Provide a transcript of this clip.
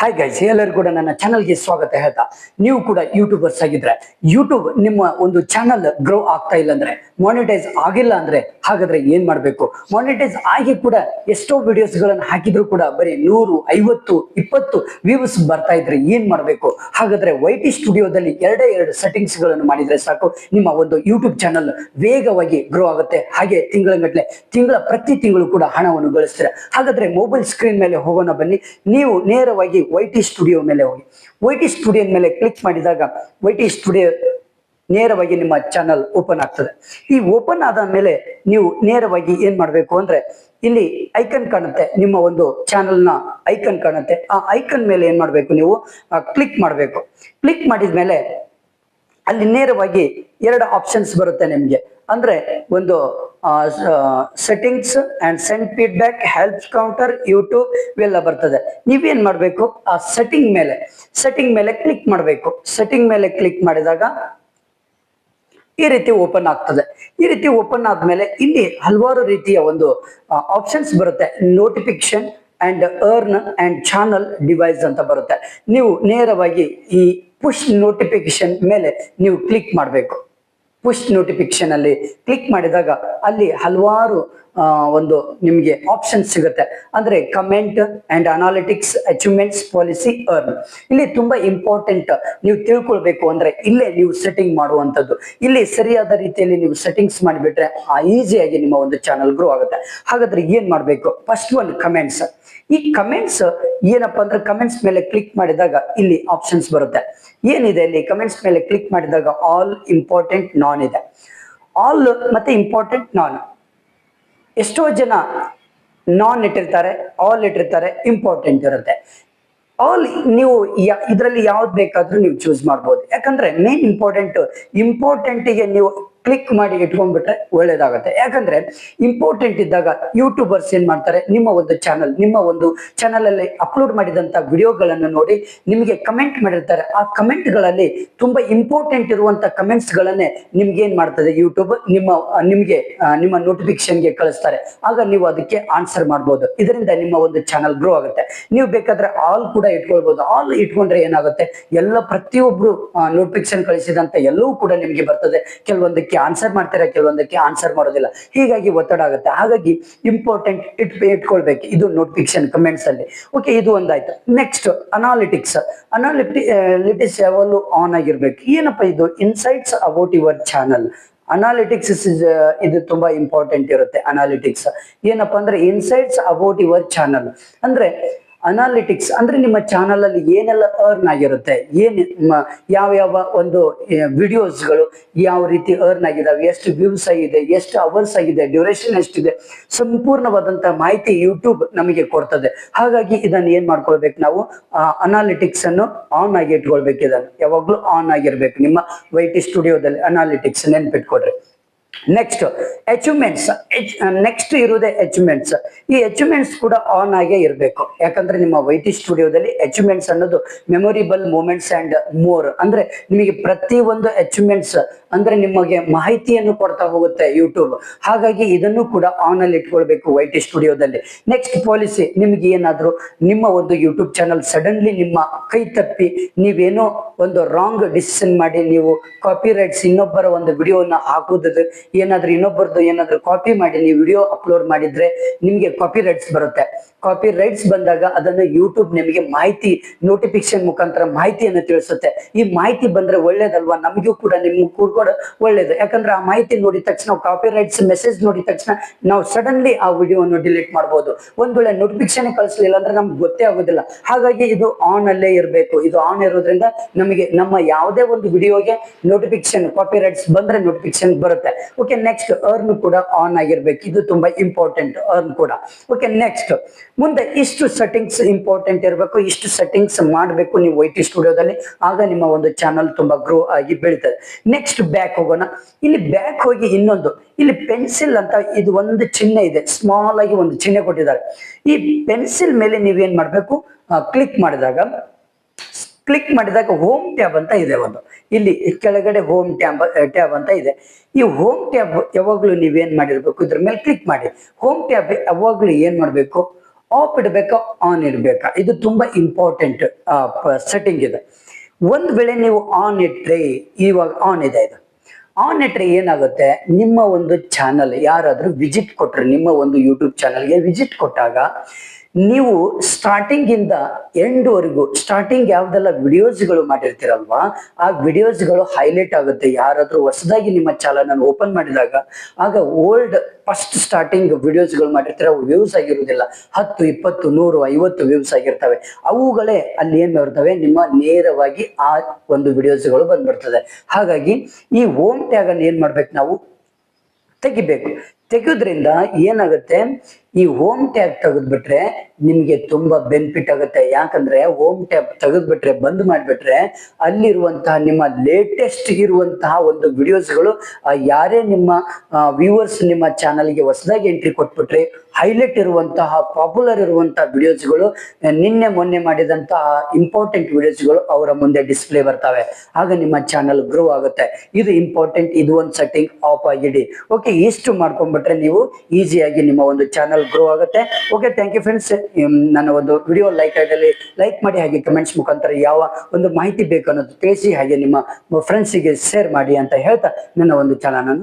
Hi guys ಎಲ್ಲರೂ ಕೂಡ ನನ್ನ ಚಾನಲ್ಗೆ ಸ್ವಾಗತ ಹೇಳ್ತಾ. ನೀವು ಕೂಡ ಯೂಟ್ಯೂಬರ್ಸ್ ಆಗಿದ್ರೆ ಯೂಟ್ಯೂಬ್ ನಿಮ್ಮ ಒಂದು ಚಾನಲ್ ಗ್ರೋ ಆಗ್ತಾ ಇಲ್ಲ ಅಂದ್ರೆ ಮಾನಿಟೈಸ್ ಆಗಿಲ್ಲ ಅಂದ್ರೆ ಹಾಗಾದ್ರೆ ಏನ್ ಮಾಡ್ಬೇಕು? ಮಾನಿಟೈಸ್ ಆಗಿ ಕೂಡ ಎಷ್ಟೋ ವಿಡಿಯೋಸ್ ಗಳನ್ನ ಹಾಕಿದ್ರು ಕೂಡ ಬರೀ ನೂರು, ಐವತ್ತು, ಇಪ್ಪತ್ತು ವ್ಯೂಸ್ ಬರ್ತಾ ಇದ್ರೆ ಏನ್ ಮಾಡ್ಬೇಕು? ಹಾಗಾದ್ರೆ ವೈ ಟಿ ಸ್ಟುಡಿಯೋದಲ್ಲಿ ಎರಡೇ ಎರಡು ಸೆಟ್ಟಿಂಗ್ಸ್ಗಳನ್ನು ಮಾಡಿದ್ರೆ ಸಾಕು. ನಿಮ್ಮ ಒಂದು ಯೂಟ್ಯೂಬ್ ಚಾನಲ್ ವೇಗವಾಗಿ ಗ್ರೋ ಆಗುತ್ತೆ. ಹಾಗೆ ತಿಂಗಳಗಟ್ಟಲೆ ತಿಂಗಳ ಪ್ರತಿ ತಿಂಗಳು ಕೂಡ ಹಣವನ್ನು ಗಳಿಸ್ತೀರ. ಹಾಗಾದ್ರೆ ಮೊಬೈಲ್ ಸ್ಕ್ರೀನ್ ಮೇಲೆ ಹೋಗೋಣ ಬನ್ನಿ. ನೀವು ನೇರವಾಗಿ ವೈ ಟಿ ಸ್ಟುಡಿಯೋ ಮೇಲೆ ಹೋಗಿ. ವೈ ಟಿ ಸ್ಟುಡಿಯೋ ಮೇಲೆ ಕ್ಲಿಕ್ ಮಾಡಿದಾಗ ವೈ ಟಿ ಸ್ಟುಡಿಯೋ ನೇರವಾಗಿ ನಿಮ್ಮ ಚಾನಲ್ ಓಪನ್ ಆಗ್ತದೆ. ಈ ಓಪನ್ ಆದ ಮೇಲೆ ನೀವು ನೇರವಾಗಿ ಏನ್ ಮಾಡಬೇಕು ಅಂದ್ರೆ ಇಲ್ಲಿ ಐಕನ್ ಕಾಣುತ್ತೆ. ನಿಮ್ಮ ಒಂದು ಚಾನಲ್ನ ಐಕನ್ ಕಾಣುತ್ತೆ. ಆ ಐಕನ್ ಮೇಲೆ ಏನ್ ಮಾಡಬೇಕು ನೀವು? ಕ್ಲಿಕ್ ಮಾಡಬೇಕು. ಕ್ಲಿಕ್ ಮಾಡಿದ ಮೇಲೆ ಅಲ್ಲಿ ನೇರವಾಗಿ ಎರಡು ಆಪ್ಷನ್ಸ್ ಬರುತ್ತೆ ನಿಮಗೆ. ಅಂದ್ರೆ ಒಂದು settings and send feedback help counter YouTube ಇವೆಲ್ಲ ಬರ್ತದೆ. ನೀವೇನ್ ಮಾಡ್ಬೇಕು? ಆ ಸೆಟ್ಟಿಂಗ್ ಮೇಲೆ ಸೆಟ್ಟಿಂಗ್ ಮೇಲೆ ಕ್ಲಿಕ್ ಮಾಡಬೇಕು. ಸೆಟ್ಟಿಂಗ್ ಮೇಲೆ ಕ್ಲಿಕ್ ಮಾಡಿದಾಗ ಈ ರೀತಿ ಓಪನ್ ಆಗ್ತದೆ. ಈ ರೀತಿ ಓಪನ್ ಆದ್ಮೇಲೆ ಇಲ್ಲಿ ಹಲವಾರು ರೀತಿಯ ಒಂದು ಆಪ್ಷನ್ಸ್ ಬರುತ್ತೆ. Notification and earn and channel device ಅಂತ ಬರುತ್ತೆ. ನೀವು ನೇರವಾಗಿ ಈ ಪುಷ್ ನೋಟಿಫಿಕೇಶನ್ ಮೇಲೆ ನೀವು ಕ್ಲಿಕ್ ಮಾಡಬೇಕು. ಪುಷ್ ನೋಟಿಫಿಕೇಶನ್ ಅಲ್ಲಿ ಕ್ಲಿಕ್ ಮಾಡಿದಾಗ ಅಲ್ಲಿ ಹಲವಾರು ಒಂದು ನಿಮಗೆ ಆಪ್ಷನ್ ಸಿಗುತ್ತೆ. ಅಂದ್ರೆ comment and analytics achievements policy earn ಇಲ್ಲಿ ತುಂಬಾ ಇಂಪಾರ್ಟೆಂಟ್ ನೀವು ತಿಳ್ಕೊಳ್ಬೇಕು ಅಂದ್ರೆ ಇಲ್ಲೇ ನೀವು ಸೆಟ್ಟಿಂಗ್ ಮಾಡುವಂತದ್ದು ಇಲ್ಲಿ ಸರಿಯಾದ ರೀತಿಯಲ್ಲಿ ನೀವು ಸೆಟ್ಟಿಂಗ್ಸ್ ಮಾಡಿಬಿಟ್ರೆ ಈಸಿಯಾಗಿ ನಿಮ್ಮ ಒಂದು ಚಾನಲ್ ಗ್ರೋ ಆಗುತ್ತೆ. ಹಾಗಾದ್ರೆ ಏನ್ ಮಾಡ್ಬೇಕು? ಫಸ್ಟ್ ಒನ್ ಕಮೆಂಟ್ಸ್ ಈ ಕಮೆಂಟ್ಸ್ ಏನಪ್ಪಾ ಅಂದ್ರೆ ಕಮೆಂಟ್ಸ್ ಮೇಲೆ ಕ್ಲಿಕ್ ಮಾಡಿದಾಗ ಇಲ್ಲಿ ಆಪ್ಷನ್ಸ್ ಬರುತ್ತೆ. ಏನಿದೆ ಇಲ್ಲಿ? ಕಮೆಂಟ್ಸ್ ಮೇಲೆ ಕ್ಲಿಕ್ ಮಾಡಿದಾಗ ಆಲ್ ಇಂಪಾರ್ಟೆಂಟ್ ನಾನ್ ಇದೆ. ಆಲ್ ಮತ್ತೆ ಇಂಪಾರ್ಟೆಂಟ್ ನಾನ್ ಎಷ್ಟೋ ಜನ ನಾನ್ ಇಟ್ಟಿರ್ತಾರೆ ಆಲ್ ಇಟ್ಟಿರ್ತಾರೆ ಇಂಪಾರ್ಟೆಂಟ್ ಇರುತ್ತೆ. ಆಲ್ ನೀವು ಇದರಲ್ಲಿ ಯಾವ್ದು ಬೇಕಾದ್ರೂ ನೀವು ಚೂಸ್ ಮಾಡ್ಬೋದು. ಯಾಕಂದ್ರೆ ಮೇನ್ ಇಂಪಾರ್ಟೆಂಟ್ ಇಂಪಾರ್ಟೆಂಟಿಗೆ ನೀವು ಕ್ಲಿಕ್ ಮಾಡಿ ಇಟ್ಕೊಂಡ್ಬಿಟ್ರೆ ಒಳ್ಳೇದಾಗುತ್ತೆ. ಯಾಕಂದ್ರೆ ಇಂಪಾರ್ಟೆಂಟ್ ಇದ್ದಾಗ ಯೂಟ್ಯೂಬರ್ಸ್ ಏನ್ ಮಾಡ್ತಾರೆ? ನಿಮ್ಮ ಒಂದು ಚಾನಲ್ ನಿಮ್ಮ ಒಂದು ಚಾನಲ್ ಅಲ್ಲಿ ಅಪ್ಲೋಡ್ ಮಾಡಿದಂತ ವಿಡಿಯೋಗಳನ್ನು ನೋಡಿ ನಿಮಗೆ ಕಮೆಂಟ್ ಮಾಡಿರ್ತಾರೆ. ಆ ಕಮೆಂಟ್ಗಳಲ್ಲಿ ತುಂಬಾ ಇಂಪಾರ್ಟೆಂಟ್ ಇರುವಂತ ಕಮೆಂಟ್ಸ್ ಗಳನ್ನೇ ನಿಮ್ಗೆ ಏನ್ ಮಾಡ್ತದೆ ಯೂಟ್ಯೂಬ್ ನಿಮ್ಮ, ನಿಮ್ಗೆ ನಿಮ್ಮ ನೋಟಿಫಿಕೇಶನ್ಗೆ ಕಳಿಸ್ತಾರೆ. ಆಗ ನೀವು ಅದಕ್ಕೆ ಆನ್ಸರ್ ಮಾಡ್ಬೋದು. ಇದರಿಂದ ನಿಮ್ಮ ಒಂದು ಚಾನಲ್ ಗ್ರೋ ಆಗುತ್ತೆ. ನೀವು ಬೇಕಾದ್ರೆ ಆಲ್ ಕೂಡ ಇಟ್ಕೊಳ್ಬಹುದು ಆಲ್ ಇಟ್ಕೊಂಡ್ರೆ ಏನಾಗುತ್ತೆ? ಎಲ್ಲ ಪ್ರತಿಯೊಬ್ರು ನೋಟಿಫಿಕೇಶನ್ ಕಳಿಸಿದಂತ ಎಲ್ಲವೂ ಕೂಡ ನಿಮ್ಗೆ ಬರ್ತದೆ. ಕೆಲವೊಂದಕ್ಕೆ ಆನ್ಸರ್ ಮಾಡ್ತಾರೆ ಕೆಲವೊಂದಕ್ಕೆ ಆನ್ಸರ್ ಮಾಡೋದಿಲ್ಲ. ಹೀಗಾಗಿ ಒತ್ತಡ ಆಗುತ್ತೆ. ಹಾಗಾಗಿ ಇಂಪಾರ್ಟೆಂಟ್ ಇಟ್ ಇಟ್ಕೊಳ್ಬೇಕು. ಇದು ನೋಟಿಫಿಕೇಶನ್ ಕಮೆಂಟ್ಸ್ ಅಲ್ಲಿ. ಓಕೆ ಇದು ಒಂದಾಯ್ತು. ನೆಕ್ಸ್ಟ್ ಅನಾಲಿಟಿಕ್ಸ್ ಅನಾಲಿಟಿಕ್ಸ್ ಯಾವಾಗಲೂ ಆನ್ ಆಗಿರ್ಬೇಕು. ಏನಪ್ಪ ಇದು? Insights about your channel analytics ಇದು ತುಂಬಾ ಇಂಪಾರ್ಟೆಂಟ್ ಇರುತ್ತೆ ಅನಾಲಿಟಿಕ್ಸ್ ಏನಪ್ಪಾ ಅಂದ್ರೆ ಇನ್ಸೈಟ್ಸ್ ಅಬೌಟ್ ಯುವರ್ ಚಾನಲ್ ಅಂದ್ರೆ ಅನಾಲಿಟಿಕ್ಸ್ ಅಂದ್ರೆ ನಿಮ್ಮ ಚಾನಲ್ ಅಲ್ಲಿ ಏನೆಲ್ಲ ಅರ್ನ್ ಆಗಿರುತ್ತೆ, ಏನ್ ಯಾವ ಯಾವ ಒಂದು ವಿಡಿಯೋಸ್ಗಳು ಯಾವ ರೀತಿ ಅರ್ನ್ ಆಗಿದಾವೆ, ಎಷ್ಟು ವ್ಯೂಸ್ ಆಗಿದೆ, ಎಷ್ಟು ಅವರ್ಸ್ ಆಗಿದೆ ಡ್ಯೂರೇಷನ್ ಎಷ್ಟಿದೆ ಸಂಪೂರ್ಣವಾದಂತ ಮಾಹಿತಿ ಯೂಟ್ಯೂಬ್ ನಮಗೆ ಕೊಡ್ತದೆ. ಹಾಗಾಗಿ ಇದನ್ನ ಏನ್ ಮಾಡ್ಕೊಳ್ಬೇಕು ನಾವು? ಅನಾಲಿಟಿಕ್ಸ್ ಅನ್ನು ಆನ್ ಆಗಿ ಇಟ್ಕೊಳ್ಬೇಕು ಇದನ್ನು. ಯಾವಾಗ್ಲೂ ಆನ್ ಆಗಿರ್ಬೇಕು. ನಿಮ್ಮ ವೈಟಿ ಸ್ಟುಡಿಯೋದಲ್ಲಿ ಅನಾಲಿಟಿಕ್ಸ್ ನೆನ್ಪಿಟ್ಕೊಡ್ರಿ. ನೆಕ್ಸ್ಟ್ ಅಚೀವ್ಮೆಂಟ್ಸ್ ನೆಕ್ಸ್ಟ್ ಇರುವುದೇ ಅಚೀವ್ಮೆಂಟ್ಸ್ ಈ ಅಚೀವ್ಮೆಂಟ್ಸ್ ಕೂಡ ಆನ್ ಆಗೇ ಇರಬೇಕು. ಯಾಕಂದ್ರೆ ನಿಮ್ಮ ವೈಟಿ ಸ್ಟುಡಿಯೋದಲ್ಲಿ ಅಚೀವ್ಮೆಂಟ್ಸ್ ಅನ್ನೋದು ಮೆಮೊರಿಬಲ್ ಮೂಮೆಂಟ್ಸ್ ಅಂಡ್ ಮೋರ್ ಅಂದ್ರೆ ನಿಮಗೆ ಪ್ರತಿ ಒಂದು ಅಚೀವ್ಮೆಂಟ್ಸ್ ಅಂದ್ರೆ ನಿಮಗೆ ಮಾಹಿತಿಯನ್ನು ಕೊಡ್ತಾ ಹೋಗುತ್ತೆ ಯೂಟ್ಯೂಬ್ ಹಾಗಾಗಿ ಇದನ್ನು ಕೂಡ ಆನ್ ಅಲ್ಲಿ ಇಟ್ಕೊಳ್ಬೇಕು ವೈಟಿ ಸ್ಟುಡಿಯೋದಲ್ಲಿ ನೆಕ್ಸ್ಟ್ ಪಾಲಿಸಿ ನಿಮ್ಗೆ ಏನಾದ್ರು ನಿಮ್ಮ ಒಂದು ಯೂಟ್ಯೂಬ್ ಚಾನಲ್ ಸಡನ್ಲಿ ನಿಮ್ಮ ಕೈ ತಪ್ಪಿ ನೀವೇನೋ ಒಂದು ರಾಂಗ್ ಡಿಸಿಷನ್ ಮಾಡಿ ನೀವು ಕಾಪಿ ರೈಟ್ಸ್ ಇನ್ನೊಬ್ಬರ ಒಂದು ವಿಡಿಯೋನ ಹಾಕುವುದು ಏನಾದ್ರೂ ಇನ್ನೊಬ್ಬರದ್ದು ಏನಾದ್ರೂ ಕಾಪಿ ಮಾಡಿ ನೀವು ವಿಡಿಯೋ ಅಪ್ಲೋಡ್ ಮಾಡಿದ್ರೆ ನಿಮ್ಗೆ ಕಾಪಿ ರೈಟ್ಸ್ ಬರುತ್ತೆ. ಕಾಪಿ ರೈಟ್ಸ್ ಬಂದಾಗ ಅದನ್ನು ಯೂಟ್ಯೂಬ್ ನಿಮಗೆ ಮಾಹಿತಿ ನೋಟಿಫಿಕೇಶನ್ ಮುಖಾಂತರ ಮಾಹಿತಿಯನ್ನು ತಿಳಿಸುತ್ತೆ. ಈ ಮಾಹಿತಿ ಬಂದ್ರೆ ಒಳ್ಳೇದಲ್ವಾ? ನಮಗೂ ಕೂಡ, ನಿಮ್ಗೂ ಕೂಡ ಒಳ್ಳೇದು. ಯಾಕಂದ್ರೆ ಆ ಮಾಹಿತಿ ನೋಡಿದ ತಕ್ಷಣ ಕಾಪಿ ರೈಟ್ಸ್ ಮೆಸೇಜ್ ನೋಡಿದ ತಕ್ಷಣ ನಾವು ಸಡನ್ಲಿ ಆ ವಿಡಿಯೋವನ್ನು ಡಿಲೀಟ್ ಮಾಡಬಹುದು ಒಂದ್ ವೇಳೆ ನೋಟಿಫಿಕೇಶನ್ ಕಳಿಸ್ಲಿಲ್ಲ ಅಂದ್ರೆ ನಮ್ಗೆ ಗೊತ್ತೇ ಆಗೋದಿಲ್ಲ. ಹಾಗಾಗಿ ಇದು ಆನ್ ಅಲ್ಲೇ ಇರಬೇಕು. ಇದು ಆನ್ ಇರೋದ್ರಿಂದ ನಮಗೆ ನಮ್ಮ ಯಾವುದೇ ಒಂದು ವಿಡಿಯೋಗೆ ನೋಟಿಫಿಕೇಶನ್ ಕಾಪಿ ರೈಟ್ಸ್ ಬಂದ್ರೆ ನೋಟಿಫಿಕೇಶನ್ ಬರುತ್ತೆ. ಓಕೆ ನೆಕ್ಸ್ಟ್ ಅರ್ನ್ ಕೂಡ ಆನ್ ಆಗಿರ್ಬೇಕು. ಇದು ತುಂಬಾ ಇಂಪಾರ್ಟೆಂಟ್ ಅರ್ನ್ ಕೂಡ. ಓಕೆ ನೆಕ್ಸ್ಟ್ ಮುಂದೆ ಇಷ್ಟು ಸೆಟ್ಟಿಂಗ್ಸ್ ಇಂಪಾರ್ಟೆಂಟ್ ಇರಬೇಕು. ಇಷ್ಟು ಸೆಟ್ಟಿಂಗ್ಸ್ ಮಾಡಬೇಕು ನೀವು ವೈ ಟಿ ಸ್ಟುಡಿಯೋದಲ್ಲಿ ಆಗ ನಿಮ್ಮ ಒಂದು ಚಾನಲ್ ತುಂಬಾ ಗ್ರೋ ಆಗಿ ಬೆಳೀತದೆ. ನೆಕ್ಸ್ಟ್ ಬ್ಯಾಕ್ ಹೋಗೋಣ. ಇಲ್ಲಿ ಬ್ಯಾಕ್ ಹೋಗಿ ಇನ್ನೊಂದು. ಇಲ್ಲಿ ಪೆನ್ಸಿಲ್ ಅಂತ ಇದು ಒಂದು ಚಿಹ್ನೆ ಇದೆ. ಸ್ಮಾಲ್ ಆಗಿ ಒಂದು ಚಿಹ್ನೆ ಕೊಟ್ಟಿದ್ದಾರೆ. ಈ ಪೆನ್ಸಿಲ್ ಮೇಲೆ ನೀವೇನ್ ಮಾಡ್ಬೇಕು? ಕ್ಲಿಕ್ ಮಾಡಿದಾಗ ಕ್ಲಿಕ್ ಮಾಡಿದಾಗ ಹೋಮ್ ಟ್ಯಾಬ್ ಅಂತ ಇದೆ ಒಂದು. ಇಲ್ಲಿ ಕೆಳಗಡೆ ಹೋಮ್ ಟ್ಯಾಬ್ ಟ್ಯಾಬ್ ಅಂತ ಇದೆ. ಈ ಹೋಮ್ ಟ್ಯಾಬ್ ಯಾವಾಗ್ಲೂ ನೀವೇನ್ ಮಾಡಿರ್ಬೇಕು? ಇದ್ರ ಮೇಲೆ ಕ್ಲಿಕ್ ಮಾಡಿ. ಹೋಮ್ ಟ್ಯಾಬ್ ಯಾವಾಗ್ಲೂ ಏನ್ ಮಾಡ್ಬೇಕು? ಆಫ್ ಇಡಬೇಕಾ? ಆನ್ ಇಡಬೇಕಾ? ಇದು ತುಂಬಾ ಇಂಪಾರ್ಟೆಂಟ್ ಸೆಟ್ಟಿಂಗ್ ಇದೆ. ಒಂದ್ ವೇಳೆ ನೀವು ಆನ್ ಇಟ್ಟರೆ ಇವಾಗ ಆನ್ ಇದೆ ಇದು. ಆನ್ ಇಟ್ಟರೆ ಏನಾಗುತ್ತೆ? ನಿಮ್ಮ ಒಂದು ಚಾನಲ್ ಯಾರಾದರೂ ವಿಜಿಟ್ ಕೊಟ್ಟರು ನಿಮ್ಮ ಒಂದು ಯೂಟ್ಯೂಬ್ ಚಾನಲ್ಗೆ ವಿಜಿಟ್ ಕೊಟ್ಟಾಗ ನೀವು ಸ್ಟಾರ್ಟಿಂಗ್ ಇಂದ ಎಂಡ್ ವರೆಗೂ ಸ್ಟಾರ್ಟಿಂಗ್ ಯಾವ್ದೆಲ್ಲ ವಿಡಿಯೋಸ್ಗಳು ಮಾಡಿರ್ತೀರಲ್ವಾ, ಆ ವಿಡಿಯೋಸ್ಗಳು ಹೈಲೈಟ್ ಆಗುತ್ತೆ. ಯಾರಾದ್ರೂ ಹೊಸದಾಗಿ ನಿಮ್ಮ ಚಾನಲ್ ಓಪನ್ ಮಾಡಿದಾಗ, ಆಗ ಓಲ್ಡ್ ಫಸ್ಟ್ ಸ್ಟಾರ್ಟಿಂಗ್ ವಿಡಿಯೋಸ್ಗಳು ಮಾಡಿರ್ತೀರ, ಅವು ವ್ಯೂಸ್ ಆಗಿರುವುದಿಲ್ಲ. ಹತ್ತು, ಇಪ್ಪತ್ತು, ನೂರು, ಐವತ್ತು ವ್ಯೂಸ್ ಆಗಿರ್ತವೆ. ಅವುಗಳೇ ಅಲ್ಲಿ ಏನ್ ಬರ್ತವೆ? ನಿಮ್ಮ ನೇರವಾಗಿ ಆ ಒಂದು ವಿಡಿಯೋಸ್ಗಳು ಬಂದ್ಬಿಡ್ತದೆ. ಹಾಗಾಗಿ ಈ ಓಮ್ ಟ್ಯಾಗ್ ಅನ್ನು ಏನ್ ಮಾಡ್ಬೇಕು ನಾವು? ತೆಗಿಬೇಕು. ತೆಗೆಯೋದ್ರಿಂದ ಏನಾಗುತ್ತೆ? ಈ ಹೋಮ್ ಟ್ಯಾಬ್ ತೆಗೆದ್ಬಿಟ್ರೆ ನಿಮ್ಗೆ ತುಂಬಾ ಬೆನಿಫಿಟ್ ಆಗುತ್ತೆ. ಯಾಕಂದ್ರೆ ಹೋಮ್ ಟ್ಯಾಬ್ ತೆಗೆದ್ಬಿಟ್ರೆ, ಬಂದ್ ಮಾಡಿಬಿಟ್ರೆ ಅಲ್ಲಿರುವಂತಹ ನಿಮ್ಮ ಲೇಟೆಸ್ಟ್ ಇರುವಂತಹ ಒಂದು ವಿಡಿಯೋಸ್ಗಳು ಯಾರೇ ನಿಮ್ಮ ವ್ಯೂವರ್ಸ್ ನಿಮ್ಮ ಚಾನಲ್ಗೆ ಹೊಸದಾಗಿ ಎಂಟ್ರಿ ಕೊಟ್ಬಿಟ್ರೆ ಹೈಲೈಟ್ ಇರುವಂತಹ ಪಾಪ್ಯುಲರ್ ಇರುವಂತಹ ವಿಡಿಯೋಸ್ಗಳು ನಿನ್ನೆ ಮೊನ್ನೆ ಮಾಡಿದಂತಹ ಇಂಪಾರ್ಟೆಂಟ್ ವಿಡಿಯೋಸ್ಗಳು ಅವರ ಮುಂದೆ ಡಿಸ್ಪ್ಲೇ ಬರ್ತವೆ. ಆಗ ನಿಮ್ಮ ಚಾನಲ್ ಗ್ರೋ ಆಗುತ್ತೆ. ಇದು ಇಂಪಾರ್ಟೆಂಟ್ ಇದು ಒಂದು ಸೆಟ್ಟಿಂಗ್ ಆಫ್ ಆಗಿಡಿ ಓಕೆ ಇಷ್ಟು ಮಾಡ್ಕೊಂಡ್ಬಿಟ್ರೆ ನೀವು ಈಸಿಯಾಗಿ ನಿಮ್ಮ ಒಂದು ಚಾನಲ್ ಗ್ರೋ ಆಗುತ್ತೆ. ಓಕೆ ಥ್ಯಾಂಕ್ ಯು ಫ್ರೆಂಡ್ಸ್ ನನ್ನ ಒಂದು ವಿಡಿಯೋ ಲೈಕ್ ಆಗಲಿ ಲೈಕ್ ಮಾಡಿ ಹಾಗೆ ಕಮೆಂಟ್ಸ್ ಮುಖಾಂತರ ಯಾವ ಒಂದು ಮಾಹಿತಿ ಬೇಕು ಅನ್ನೋದು ತಿಳಿಸಿ ಹಾಗೆ ನಿಮ್ಮ ಫ್ರೆಂಡ್ಸಿಗೆ ಶೇರ್ ಮಾಡಿ ಅಂತ ಹೇಳ್ತಾ ನನ್ನ ಒಂದು ಚಾನಲ್